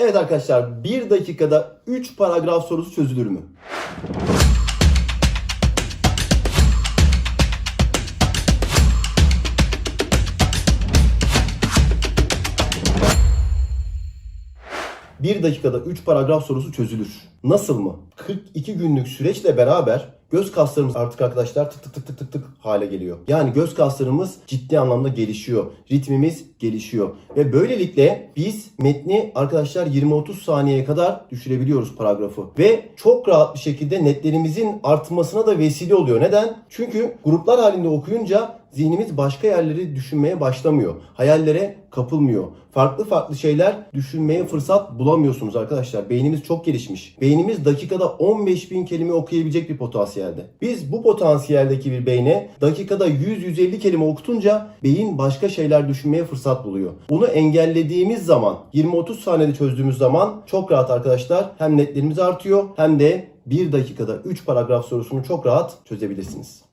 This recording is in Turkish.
Evet arkadaşlar 1 dakikada 3 paragraf sorusu çözülür mü? Bir dakikada 3 paragraf sorusu çözülür. Nasıl mı? 42 günlük süreçle beraber göz kaslarımız artık arkadaşlar tık tık tık tık tık tık hale geliyor. Yani göz kaslarımız ciddi anlamda gelişiyor. Ritmimiz gelişiyor. Ve böylelikle biz metni arkadaşlar 20-30 saniyeye kadar düşürebiliyoruz paragrafı. Ve çok rahat bir şekilde netlerimizin artmasına da vesile oluyor. Neden? Çünkü gruplar halinde okuyunca zihnimiz başka yerleri düşünmeye başlamıyor. Hayallere kapılmıyor. Farklı farklı şeyler düşünmeye fırsat bulamıyorsunuz arkadaşlar. Beynimiz çok gelişmiş. Beynimiz dakikada 15 bin kelime okuyabilecek bir potansiyelde. Biz bu potansiyeldeki bir beyne dakikada 100-150 kelime okutunca beyin başka şeyler düşünmeye fırsat buluyor. Bunu engellediğimiz zaman 20-30 saniyede çözdüğümüz zaman çok rahat arkadaşlar hem netlerimiz artıyor hem de bir dakikada 3 paragraf sorusunu çok rahat çözebilirsiniz.